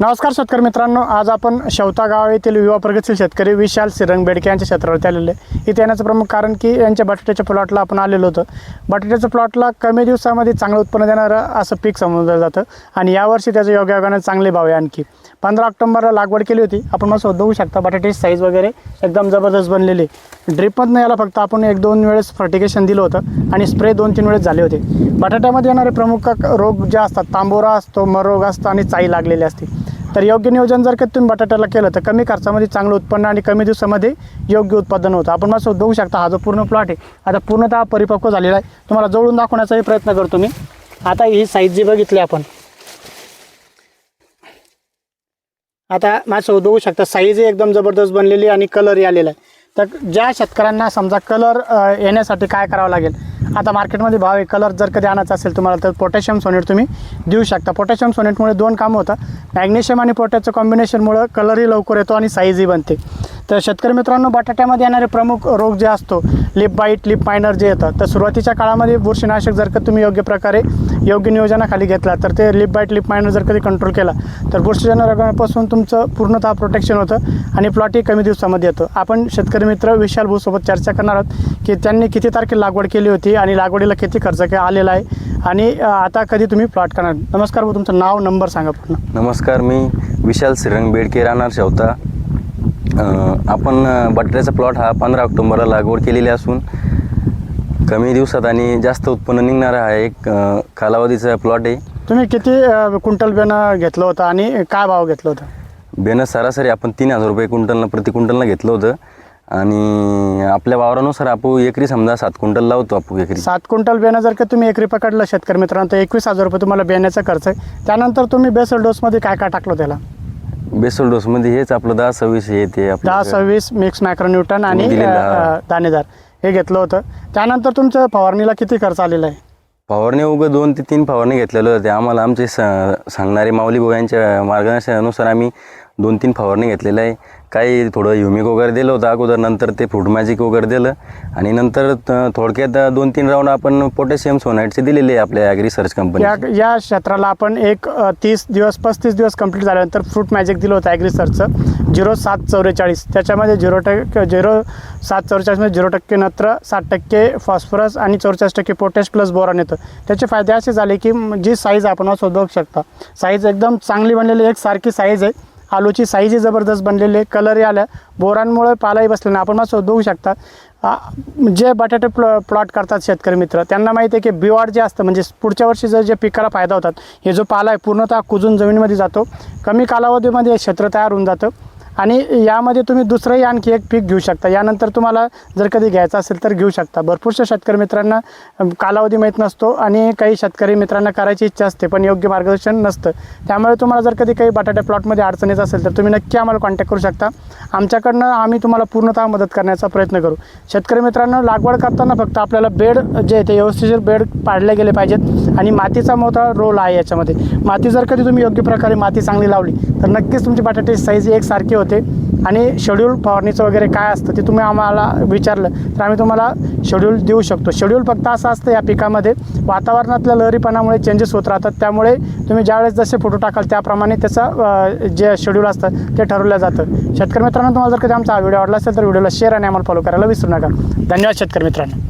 नमस्कार शेतकरी मित्रांनो आज आपण शेवता गाव येथील युवा प्रगतशील शेतकरी विशाल सिरंग बेडके यांच्या क्षेत्रावरती आलेले इथे येण्याचं प्रमुख कारण की यांच्या बटाट्याच्या प्लॉटला आपण आलेलो होतो. बटाट्याच्या प्लॉटला कमी दिवसामध्ये चांगलं उत्पन्न देणारं असं पीक समजलं जातं आणि यावर्षी त्याचं योगायोगाने चांगले भाव आहे आणखी. पंधरा ऑक्टोबरला लागवड केली होती. आपण मला बघू शकता बटाट्याची साईज वगैरे एकदम जबरदस्त बनलेली ड्रिपमधनं याला फक्त आपण एक दोन वेळेस फर्टिकेशन दिलं होतं आणि स्प्रे दोन तीन वेळेस झाले होते. बटाट्यामध्ये येणारे प्रमुख रोग जे असतात तांबोरा असतो मरोग असतो आणि चाई लागलेली असते. तर योग्य नियोजन जर का तुम्ही बटाट्याला केलं तर कमी खर्चामध्ये चांगलं उत्पन्न आणि कमी दिवसामध्ये योग्य उत्पादन होतं. आपण मला बघू शकता हा जो पूर्ण प्लॉट आहे आता पूर्णतः परिपक्व झालेला आहे. तुम्हाला जवळून दाखवण्याचाही प्रयत्न करतो मी. आता ही साईज जी बघितली आपण. आता माझ्यासोबत बघू शकता साईज एकदम जबरदस्त बनलेली आणि कलरही आलेला आहे. तर ज्या शेतकऱ्यांना समजा कलर येण्यासाठी काय करावं लागेल आता मार्केटमध्ये भाव आहे कलर जर कधी आणायचा असेल तुम्हाला तर पोटॅशियम सोनेट तुम्ही देऊ शकता. पोटॅशियम सोनेटमुळे दोन कामं होतं मॅग्नेशियम आणि पोटॅशचं कॉम्बिनेशनमुळं कलरही लवकर येतो आणि साईजही बनते. तर शेतकरी मित्रांनो बटाट्यामध्ये येणारे प्रमुख रोग जे असतो लिप बाईट लिप मायनर जे येतं तर सुरुवातीच्या काळामध्ये बुरशीनाशक जर का तुम्ही योग्य प्रकारे योग्य नियोजनाखाली घेतला तर ते लिप बाईट लिप मायनर जर कधी कंट्रोल केला तर बुरशीजन्य रोगापासून तुमचं पूर्णतः प्रोटेक्शन होतं आणि प्लॉटही कमी दिवसामध्ये येतो. आपण शेतकरी मित्र विशाल भूसोबत चर्चा करणार आहोत की त्यांनी किती तारखेला लागवड केली होती आणि लागवडीला किती खर्च आलेला आहे. आणि आता कधी तुम्ही प्लॉट करणार? नमस्कार भाऊ तुमचं नाव नंबर सांगा पूर्ण. नमस्कार मी विशाल सिरंग बेडके राहणार शेवता. आपण बटाट्याचा प्लॉट हा पंधरा ऑक्टोबरला लागवड केलेली असून कमी दिवसात आणि जास्त उत्पन्न निघणारा हा एक कालावधीचा प्लॉट आहे. तुम्ही किती क्विंटल बेनं घेतलं होतं आणि काय भाव घेतलं होतं? बेनं सरासरी आपण तीन हजार रुपये क्विंटलनं प्रति क्विंटलनं घेतलं होतं. आणि आपल्या वावरानुसार आपण एकरी समजा सात क्विंटल लावतो आपण एकरी. सात क्विंटल बेनं जर का तुम्ही एकरी पकडलं शेतकरी मित्रांनो तर एकवीस हजार रुपये तुम्हाला बेण्याचा खर्च आहे. त्यानंतर तुम्ही बेसल डोसमध्ये काय काय टाकलं त्याला? बेसल डोसमध्ये हेच आपलं दहा सव्वीस हे ते आपलं दहा सव्वीस मिक्स मॅक्रोन्यूटन आणि तुम्ही दिलेलं, हा. अ, दाणेदार. हे घेतलं होतं. त्यानंतर तुमचं फवारणीला किती खर्च आलेला आहे? फवारणी उगं दोन ते तीन फवारणी घेतलेलं होते. आम्हाला आमचे स सांगणारे माऊली भाऊ यांच्या मार्गदर्शनानुसार आम्ही दोन तीन फवारणी घेतलेलं आहे. काही थोडं ह्युमिक वगैरे दिलं होतं अगोदर नंतर ते फ्रूट मॅजिक वगैरे दिलं. आणि नंतर थोडक्यात दोन तीन राऊंड आपण पोटॅशियम सोनाईटचे दिलेले आहे आपल्या ॲग्री सर्च कंपनी या या क्षेत्राला आपण एक तीस दिवस पस्तीस दिवस कंप्लीट झाल्यानंतर फ्रूट मॅजिक दिलं होतं ॲग्रिसरचं झिरो सात चौवेचाळीस. त्याच्यामध्ये झिरो टक्के झिरो सात चौवेचाळीसमध्ये झिरो टक्के नत्र साठ टक्के फॉस्फरस आणि चौवेचाळीस टक्के पोटॅश प्लस बोरॉन येतं. त्याचे फायदे असे झाले की जी साईज आपण असं बघू शकता. साईज एकदम चांगली बनलेली एक सारखी साईज आहे. आलूची साईजही जबरदस्त बनलेली आहे. कलरही आल्या. बोरांमुळे पालाही बसले नाही. आपण मग बघू शकता. जे बटाटे प्लॉ प्लॉट करतात शेतकरी मित्र त्यांना माहिती आहे की बिवाड जे असतं म्हणजे पुढच्या वर्षी जर जे पिकाला फायदा होतात हे जो पाला आहे पूर्णतः कुजून जमिनीमध्ये जातो. कमी कालावधीमध्ये हे क्षेत्र तयार होऊन जातं. आणि यामध्ये तुम्ही दुसरंही आणखी एक पीक घेऊ शकता. यानंतर तुम्हाला जर कधी घ्यायचं असेल तर घेऊ शकता. भरपूरशा शेतकरी मित्रांना कालावधी माहीत नसतो आणि काही शेतकरी मित्रांना करायची इच्छा असते पण योग्य मार्गदर्शन नसतं. त्यामुळे तुम्हाला जर कधी काही बटाट्या प्लॉटमध्ये अडचण येत असेल तर तुम्ही नक्की आम्हाला कॉन्टॅक्ट करू शकता. आमच्याकडनं आम्ही तुम्हाला पूर्णतः मदत करण्याचा प्रयत्न करू. शेतकरी मित्रांनो लागवड करताना फक्त आपल्याला बेड जे आहे ते व्यवस्थिशीर बेड पाडले गेले पाहिजेत आणि मातीचा मोठा रोल आहे याच्यामध्ये. माती जर कधी तुम्ही योग्य प्रकारे माती चांगली लावली तर नक्कीच तुमची बटाट्याची साईज एकसारखी होते. आणि शेड्यूल फवारणीचं वगैरे काय असतं ते तुम्ही आम्हाला विचारलं तर आम्ही तुम्हाला शेड्यूल देऊ शकतो. शेड्यूल फक्त असं असतं या पिकामध्ये वातावरणातल्या लहरीपणामुळे चेंजेस होत राहतात. त्यामुळे तुम्ही ज्यावेळेस जसे फोटो टाकाल त्याप्रमाणे त्याचं जे शेड्यूल असतं ते ठरवलं जातं. शेतकरी मित्रांनो तुम्हाला जर कधी आमचा हा व्हिडिओ आवडला असेल तर व्हिडिओला शेअर आणि आम्हाला फॉलो करायला विसरू नका. धन्यवाद शेतकरी मित्रांनो.